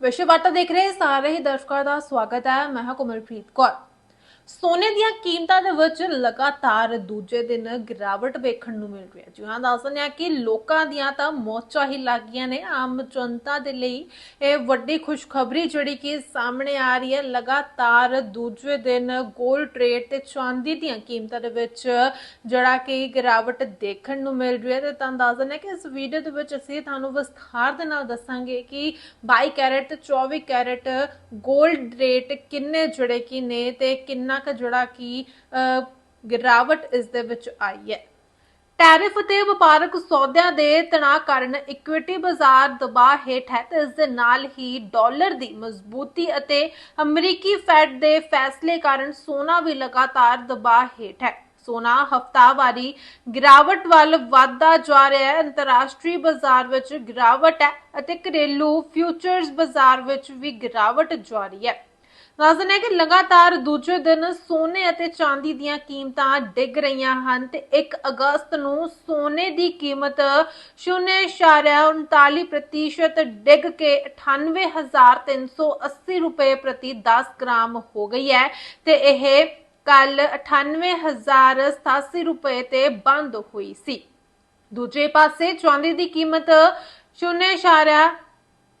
ਵਿਸ਼ਵ ਵਾਰਤਾ ਦੇਖ ਰਹੇ ਸਾਰੇ ਹੀ ਦਰਸ਼ਕਾਂ ਦਾ ਸਵਾਗਤ ਹੈ। ਮੈਂ ਹਾਂ ਕੋਮਲਪ੍ਰੀਤ ਕੌਰ। ਸੋਨੇ ਦੀਆਂ ਕੀਮਤਾਂ ਦੇ ਵਿੱਚ ਲਗਾਤਾਰ ਦੂਜੇ ਦਿਨ ਗਿਰਾਵਟ ਵੇਖਣ ਨੂੰ ਮਿਲ ਰਹੀ ਹੈ। ਜੀ ਹਾਂ ਦਿੰਦੇ ਹਾਂ ਕਿ ਲੋਕਾਂ ਦੀਆਂ ਤਾਂ ਮੌਜਾਂ ਹੀ ਲੱਗੀਆਂ ਨੇ। ਆਮ ਜਨਤਾ ਦੇ ਲਈ ਇਹ ਵੱਡੀ ਖੁਸ਼ਖਬਰੀ ਜਿਹੜੀ ਕਿ ਸਾਹਮਣੇ ਆ ਰਹੀ ਹੈ। ਲਗਾਤਾਰ ਦੂਜੇ ਦਿਨ 골ਡ ਰੇਟ ਤੇ ਚਾਂਦੀ ਦੀਆਂ ਕੀਮਤਾਂ ਦੇ ਵਿੱਚ ਜਿਹੜਾ ਕਿ ਗਿਰਾਵਟ ਦੇਖਣ ਨੂੰ ਮਿਲ ਰਹੀ ਹੈ। ਤੇ ਤੁਹਾਨੂੰ ਦੱਸ ਦਿੰਦੇ ਹਾਂ ਕਿ ਇਸ ਵੀਡੀਓ ਦੇ ਵਿੱਚ ਅਸੀਂ ਤੁਹਾਨੂੰ ਵਿਸਥਾਰ ਦੇ ਨਾਲ ਦੱਸਾਂਗੇ ਕਿ 22 ਕੈਰਟ ਤੇ 24 ਕੈਰਟ 골ਡ ਰੇਟ ਕਿੰਨੇ ਜਿਹੜੇ ਕਿ ਨੇ ਤੇ ਕਿੰਨਾ ਕੁ ਜਿਹੜਾ ਕਿ ਗਿਰਾਵਟ ਇਸ ਦੇ ਵਿੱਚ ਆਈ ਹੈ। ਟੈਰਿਫ ਤੇ ਵਪਾਰਕ ਸੌਦਿਆਂ ਦੇ ਤਣਾਅ ਕਾਰਨ ਇਕੁਇਟੀ ਬਾਜ਼ਾਰ ਦਬਾਅ ਹੇਠ ਹੈ ਤੇ ਇਸ ਦੇ ਨਾਲ ਹੀ ਡਾਲਰ ਦੀ ਮਜ਼ਬੂਤੀ ਅਤੇ ਅਮਰੀਕੀ ਫੈਡ ਦੇ ਫੈਸਲੇ ਕਾਰਨ ਸੋਨਾ ਵੀ ਲਗਾਤਾਰ ਦਬਾਅ ਹੇਠ ਹੈ। ਸੋਨਾ ਹਫਤਾਵਾਰੀ ਗਿਰਾਵਟ ਵੱਲ ਵਧਦਾ ਜਾ ਰਿਹਾ ਹੈ। ਅੰਤਰਰਾਸ਼ਟਰੀ ਬਾਜ਼ਾਰ ਵਿੱਚ ਗਿਰਾਵਟ ਹੈ ਅਤੇ ਘਰੇਲੂ ਫਿਊਚਰਸ ਬਾਜ਼ਾਰ ਵਿੱਚ ਵੀ ਗਿਰਾਵਟ ਜਾਰੀ ਹੈ। ਦੱਸਦੇ ਕਿ ਲਗਾਤਾਰ ਦੂਜੇ ਦਿਨ ਸੋਨੇ ਅਤੇ ਚਾਂਦੀ ਦੀਆਂ ਕੀਮਤਾਂ ਡਿੱਗ ਰਹੀਆਂ ਹਨ ਤੇ 1 ਅਗਸਤ ਨੂੰ ਸੋਨੇ ਦੀ ਕੀਮਤ 0.39% ਡਿੱਗ ਕੇ 98380 ਰੁਪਏ ਪ੍ਰਤੀ 10 ਗ੍ਰਾਮ ਹੋ ਗਈ ਹੈ ਤੇ ਇਹ ਕੱਲ 98087 ਰੁਪਏ ਤੇ ਬੰਦ ਹੋਈ ਸੀ। ਦੂਜੇ ਪਾਸੇ ਚਾਂਦੀ ਦੀ ਕੀਮਤ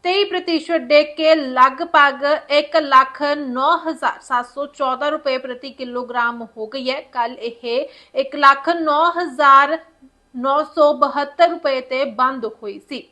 0.23% ਡਿੱਗ ਕੇ ਲਗਭਗ 1,09,714 ਰੁਪਏ ਪ੍ਰਤੀ ਕਿਲੋਗ੍ਰਾਮ ਹੋ ਗਈ ਹੈ। ਕੱਲ ਇਹ 1,09,972 ਰੁਪਏ ਤੇ ਬੰਦ ਹੋਈ ਸੀ।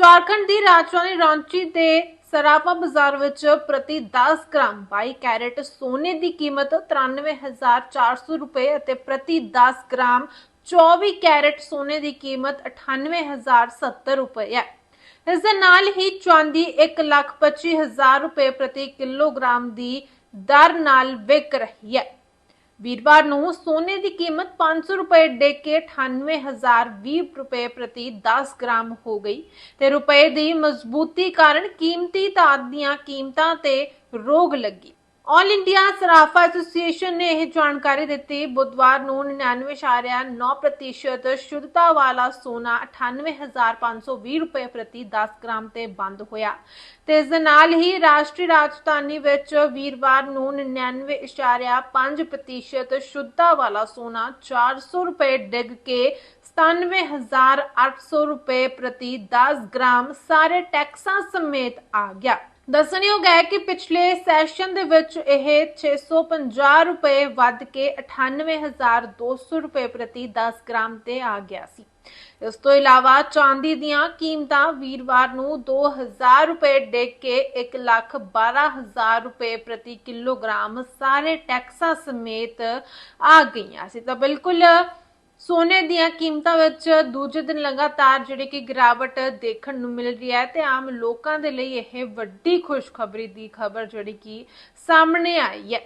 ਝਾਰਖੰਡ ਦੀ ਰਾਜਧਾਨੀ ਰਾਂਚੀ ਦੇ ਸਰਾਫਾ ਬਾਜ਼ਾਰ ਵਿੱਚ ਪ੍ਰਤੀ 10 ਗ੍ਰਾਮ 22 ਕੈਰਟ ਸੋਨੇ ਦੀ ਕੀਮਤ 93400 ਰੁਪਏ ਅਤੇ ਪ੍ਰਤੀ 10 ਗ੍ਰਾਮ 24 ਕੈਰਟ ਸੋਨੇ ਦੀ ਕੀਮਤ 98070 ਰੁਪਏ ਹੈ। ਇਸ ਦੇ ਨਾਲ ਹੀ ਚਾਂਦੀ 125000 ਰੁਪਏ ਪ੍ਰਤੀ ਕਿਲੋਗ੍ਰਾਮ ਦੀ ਦਰ ਨਾਲ ਵਿਕ ਰਹੀ ਹੈ। ਵੀਰਵਾਰ ਨੂੰ ਸੋਨੇ ਦੀ ਕੀਮਤ 500 ਰੁਪਏ ਡਿੱਗ ਕੇ 98020 ਰੁਪਏ ਪ੍ਰਤੀ 10 ਗ੍ਰਾਮ ਹੋ ਗਈ ਤੇ ਰੁਪਏ ਦੀ ਮਜ਼ਬੂਤੀ ਕਾਰਨ ਕੀਮਤੀ ਧਾਤ ਦੀਆਂ ਕੀਮਤਾਂ ਤੇ ਰੋਗ ਲੱਗੀ। ਆਲ ਇੰਡੀਆ ਸਰਾਫਾ ਐਸੋਸੀਏਸ਼ਨ ਨੇ ਇਹ ਜਾਣਕਾਰੀ ਦਿੱਤੀ, ਬੁੱਧਵਾਰ ਨੂੰ 99.9% ਸ਼ੁੱਧਤਾ ਵਾਲਾ ਸੋਨਾ 98520 ਰੁਪਏ ਪ੍ਰਤੀ 10 ਗ੍ਰਾਮ ਤੇ ਬੰਦ ਹੋਇਆ। ਤੇ ਇਸ ਦੇ ਨਾਲ ਹੀ ਰਾਸ਼ਟਰੀ ਰਾਜਧਾਨੀ ਵਿੱਚ ਵੀਰਵਾਰ ਨੂੰ 99.5% ਸ਼ੁੱਧਤਾ ਵਾਲਾ ਸੋਨਾ 400 ਰੁਪਏ ਡਿੱਗ ਕੇ 97800 ਰੁਪਏ ਪ੍ਰਤੀ 10 ਗ੍ਰਾਮ ਸਾਰੇ ਟੈਕਸਾਂ ਸਮੇਤ ਆ ਗਿਆ। ਦੱਸਣਯੋਗ ਹੈ ਕਿ ਪਿਛਲੇ ਸੈਸ਼ਨ ਦੇ ਵਿੱਚ ਇਹ 650 ਰੁਪਏ ਵੱਧ ਕੇ 98200 ਰੁਪਏ ਪ੍ਰਤੀ 10 ਗ੍ਰਾਮ ਤੇ ਆ ਗਿਆ ਸੀ। ਇਸ ਤੋਂ ਇਲਾਵਾ ਚਾਂਦੀ ਦੀਆਂ ਕੀਮਤਾਂ ਵੀਰਵਾਰ ਨੂੰ 2000 ਰੁਪਏ ਡੇਕ ਕੇ 112000 ਰੁਪਏ ਪ੍ਰਤੀ ਕਿਲੋਗ੍ਰਾਮ ਸਾਰੇ ਟੈਕਸਾਂ ਸਮੇਤ ਆ ਗਈਆਂ ਸੀ। ਤਾਂ ਬਿਲਕੁਲ ਸੋਨੇ ਦੀਆਂ ਕੀਮਤਾਂ ਵਿੱਚ ਦੂਜੇ ਦਿਨ ਲਗਾਤਾਰ ਜਿਹੜੀ ਕਿ ਗਿਰਾਵਟ ਦੇਖਣ ਨੂੰ ਮਿਲ ਰਹੀ ਹੈ ਤੇ ਆਮ ਲੋਕਾਂ ਦੇ ਲਈ ਇਹ ਵੱਡੀ ਖੁਸ਼ਖਬਰੀ ਦੀ ਖਬਰ ਜਿਹੜੀ ਕਿ ਸਾਹਮਣੇ ਆਈ ਹੈ।